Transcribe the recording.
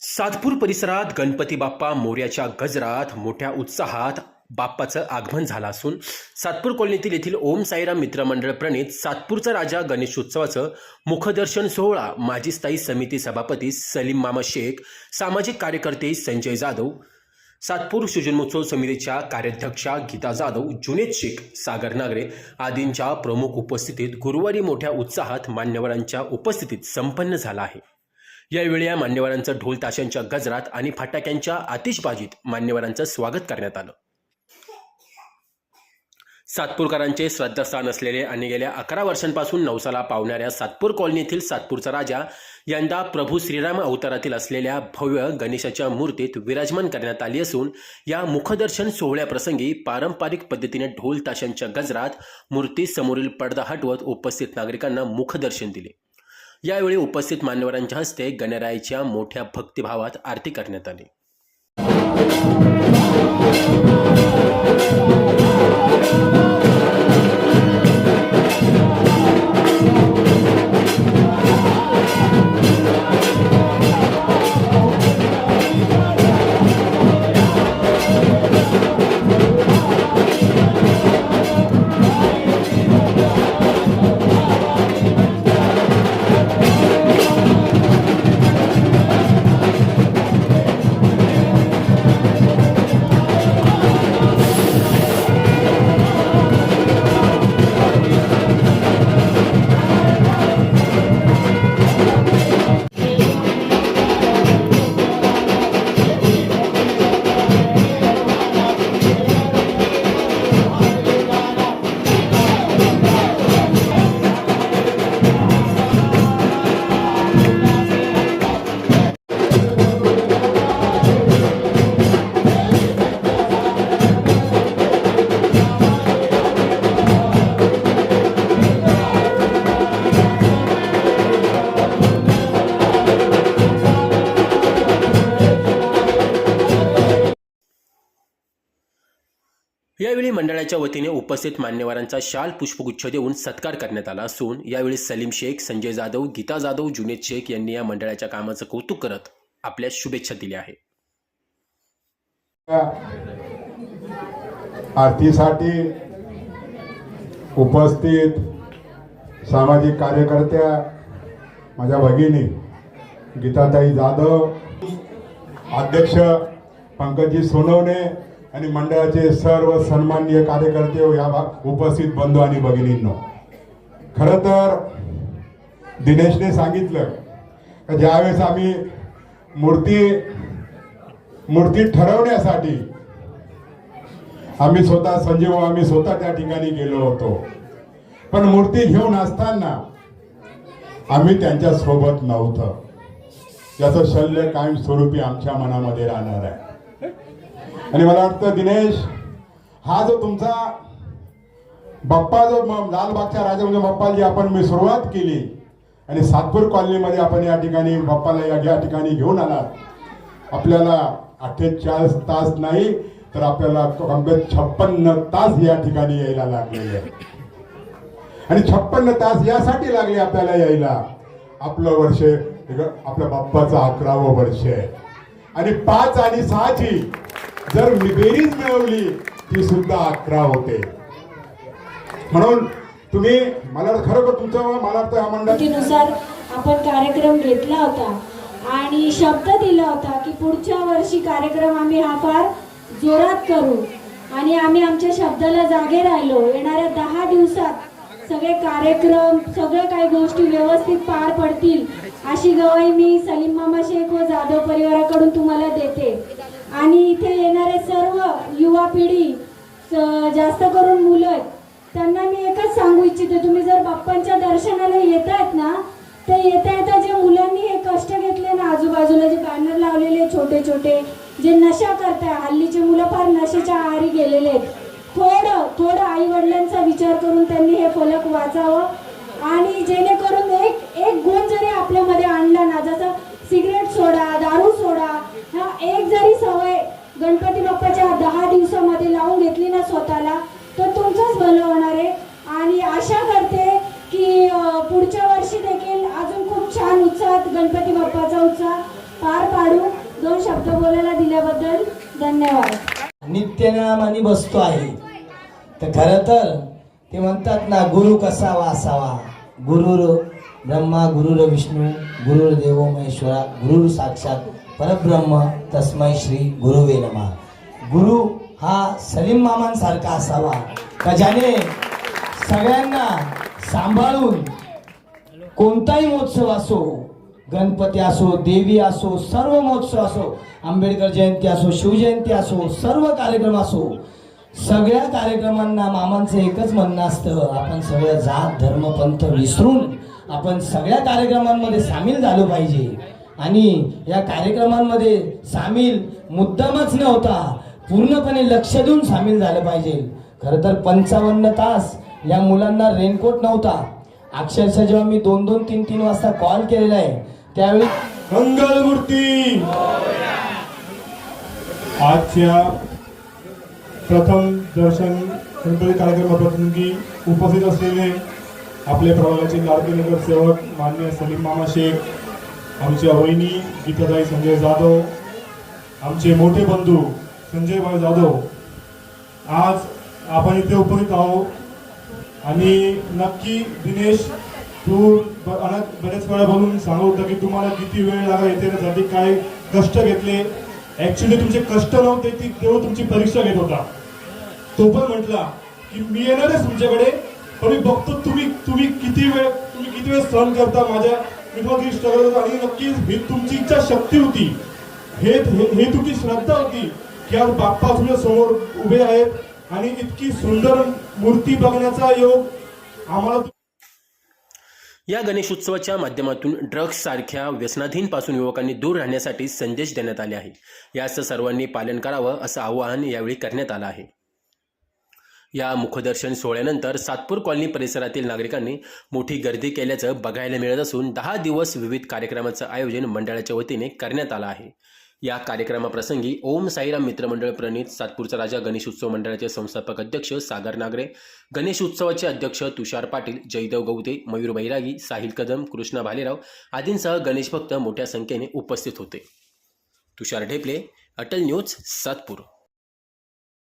सातपूर परिसरात गणपती बाप्पा मोर्याच्या गजरात मोठ्या उत्साहात बाप्पाचं आगमन झालं असून सातपूर कॉलनीतील येथील ओम साईराम मित्रमंडळ प्रणित सातपूरचा राजा गणेशोत्सवाचं मुखदर्शन सोहळा माजी स्थायी समिती सभापती सलीम मामा शेख सामाजिक कार्यकर्ते संजय जाधव सातपूर सृजनोत्सव समितीच्या कार्याध्यक्षा गीता जाधव जुनेद शेख सागर नागरे आदींच्या प्रमुख उपस्थितीत गुरुवारी मोठ्या उत्साहात मान्यवरांच्या उपस्थितीत संपन्न झाला आहे. यावेळी या मान्यवरांचं ढोल ताशांच्या गजरात आणि फटाक्यांच्या आतिषबाजीत मान्यवरांचं स्वागत करण्यात आलं. सातपूरकरांचे श्रद्धास्थान असलेले आणि गेल्या अकरा वर्षांपासून नवसाला पावणाऱ्या सातपूर कॉलनीतील सातपूरचा राजा यंदा प्रभू श्रीराम अवतारातील असलेल्या भव्य गणेशाच्या मूर्तीत विराजमान करण्यात आली असून या मुखदर्शन सोहळ्याप्रसंगी पारंपरिक पद्धतीने ढोल ताशांच्या गजरात मूर्ती समोरील पडदा हटवत उपस्थित नागरिकांना मुखदर्शन दिले. यावेळी उपस्थित मान्यवरांच्या हस्ते गणरायाच्या मोठ्या भक्तिभावात आरती करण्यात आली. यावेळी मंडळाच्या वतीने उपस्थित मान्यवरांचा शाल पुष्पगुच्छ देऊन सत्कार करण्यात आला असून यावेळी सलीम शेख संजय जाधव गीता जाधव जुनेद शेख यांनी या मंडळाच्या कामाचं कौतुक करत आपल्या शुभेच्छा दिल्या आहेत. आरतीसाठी उपस्थित सामाजिक कार्यकर्त्या माझ्या भगिनी गीताताई जाधव अध्यक्ष पंकजी सोनवणे आणि मंडळाचे सर्व सन्माननीय कार्यकर्ते हो या भाग उपस्थित बंधू आणि भगिनींनो. खरं तर दिनेशने सांगितलं का ज्यावेळेस आम्ही मूर्ती मूर्ती ठरवण्यासाठी आम्ही स्वतः संजीव आम्ही स्वतः त्या ठिकाणी गेलो होतो. पण मूर्ती घेऊन असताना आम्ही त्यांच्यासोबत नव्हतं. याचं शल्य कायमस्वरूपी आमच्या मनामध्ये राहणार आहे. आणि मला वाटतं दिनेश हा जो तुमचा बाप्पा जो लालबागच्या राजा म्हणजे बाप्पाची आपण मी सुरुवात केली आणि सातपूर कॉलनीमध्ये आपण या ठिकाणी बाप्पाला या ठिकाणी घेऊन आलात. आपल्याला अठ्ठेचाळीस तास नाही तर आपल्याला कमबेत छप्पन्न तास या ठिकाणी यायला लागलेले आणि छप्पन्न तास यासाठी लागले आपल्याला यायला. आपलं वर्ष आपल्या बाप्पाचं अकरावं वर्ष आहे. आणि पाच आणि सहाची जर मी बेरीज मिळवली ती सुद्धा अकरा होते. म्हणून तुम्ही मला खरोखर तुमचं मला वाटतं आपण कार्यक्रम घेतला होता आणि शब्द दिला होता की पुढच्या वर्षी कार्यक्रम आम्ही हा फार जोरात करू. आणि आम्ही आमच्या शब्दाला जागे राहिलो. येणाऱ्या दहा दिवसात सगळे कार्यक्रम सगळ्या काही गोष्टी व्यवस्थित पार पडतील अशी गवाही मी सलीम मामा शेख व जाधव परिवाराकडून तुम्हाला देते. आणि इथे येणारे सर्व युवा पिढी जास्त करून मुलं आहेत त्यांना मी एकच सांगू इच्छिते तुम्ही जर बाप्पांच्या दर्शनाला येत आहेत ना तर येता येता जे मुलांनी हे कष्ट घेतले ना आजूबाजूला जे बॅनर लावलेले छोटे छोटे जे नशा करताय हल्लीचे मुलं फार नशेच्या आहारी गेलेले आहेत. थोडं थोडं आई वडिलांचा विचार करून त्यांनी हे फलक वाचावं आणि जेणेकरून एक एक गुण जरी आपल्यामध्ये आणला ना जसं सिगरेट सोडा दारू सोडा हा एक जरी सवय गणपती बाप्पाच्या दहा दिवसामध्ये लावून घेतली ना स्वतःला तर तुमचंच भलं होणार आहे आणि आशा करते की अं, पुढच्या वर्षी देखील अजून खूप छान उत्साहात गणपती बाप्पाचा उत्साह पार पाडू दोन शब्द बोलायला दिल्याबद्दल धन्यवाद. नित्यनाम आणि बसतो आहे. तर खरं तर ते म्हणतात ना गुरु कसावा असावा. गुरुर ब्रह्मा गुरुर विष्णू गुरुर देव महेश्वरा गुरुर साक्षात परब्रह्म तस्मै श्री गुरुवे नमा. गुरु हा सलीम मामांसारखा असावा. का ज्याने सगळ्यांना सांभाळून कोणताही महोत्सव असो गणपती असो देवी असो सर्व महोत्सव असो आंबेडकर जयंती असो शिवजयंती असो सर्व कार्यक्रम असो सगळ्या कार्यक्रमांना मामांचं एकच म्हणणं असतं आपण सगळं जात धर्म पंथ विसरून आपण सगळ्या कार्यक्रमांमध्ये सामील झालो पाहिजे. आणि या कार्यक्रमांमध्ये सामील मुद्दामच नव्हता पूर्णपणे लक्ष देऊन सामील झालं पाहिजे. खरं तर पंचावन्न तास या मुलांना रेनकोट नव्हता. अक्षरशः जेव्हा मी दोन दोन तीन तीन वाजता कॉल केलेला आहे त्यावेळी मंगलमूर्ती आजच्या प्रथम दर्शन गणपती कार्यक्रमाप्रसंगी उपस्थित असलेले आपले प्रभागाचे लाडके नगरसेवक मान्य सलीम मामा शेख आमच्या वहिनी गीताताई संजय जाधव आमचे मोठे बंधू संजयभाई जाधव. आज आपण इथे उपस्थित आहोत आणि नक्की दिनेश तू ब- अनेक वेळा बोलून सांगत होता की तुम्हाला किती वेळ लागला येते येण्यासाठी काय कष्ट घेतले? ऍक्च्युली तुमचे कष्ट नव्हते ती तेव्हा तुमची परीक्षा घेत होता. तो पण म्हटला की मी येणारच तुमच्याकडे पण मी बघतो तुम्ही तुम्ही किती वेळ तुम्ही किती वेळ सहन करता माझ्या मी तुम्हाला किती struggle आणि नक्कीच ही तुमची इच्छा शक्ती होती. हे हे तुमची श्रद्धा होती की आज बाप्पा तुझ्या समोर उभे आहेत. आणि इतकी सुंदर मूर्ती बघण्याचा योग आम्हाला या गणेशोत्सवाच्या माध्यमातून ड्रग्ज सारख्या व्यसनाधीनपासून युवकांनी दूर राहण्यासाठी संदेश देण्यात आले आहे. याचं सर्वांनी पालन करावं असं आवाहन यावेळी करण्यात आलं आहे. या मुखदर्शन सोहळ्यानंतर सातपूर कॉलनी परिसरातील नागरिकांनी मोठी गर्दी केल्याचं बघायला मिळत असून दहा दिवस विविध कार्यक्रमाचं आयोजन मंडळाच्या वतीने करण्यात आलं आहे. या कार्यक्रमाप्रसंगी ओम साईराम मित्रमंडळ प्रणित सातपूरचा राजा गणेश उत्सव मंडळाचे संस्थापक अध्यक्ष सागर नागरे गणेश उत्सवाचे अध्यक्ष तुषार पाटील जयदेव गवते मयूर बैरागी साहिल कदम कृष्णा भालेराव आदींसह गणेश भक्त मोठ्या संख्येने उपस्थित होते. तुषार ढेपले अटल न्यूज सातपूर.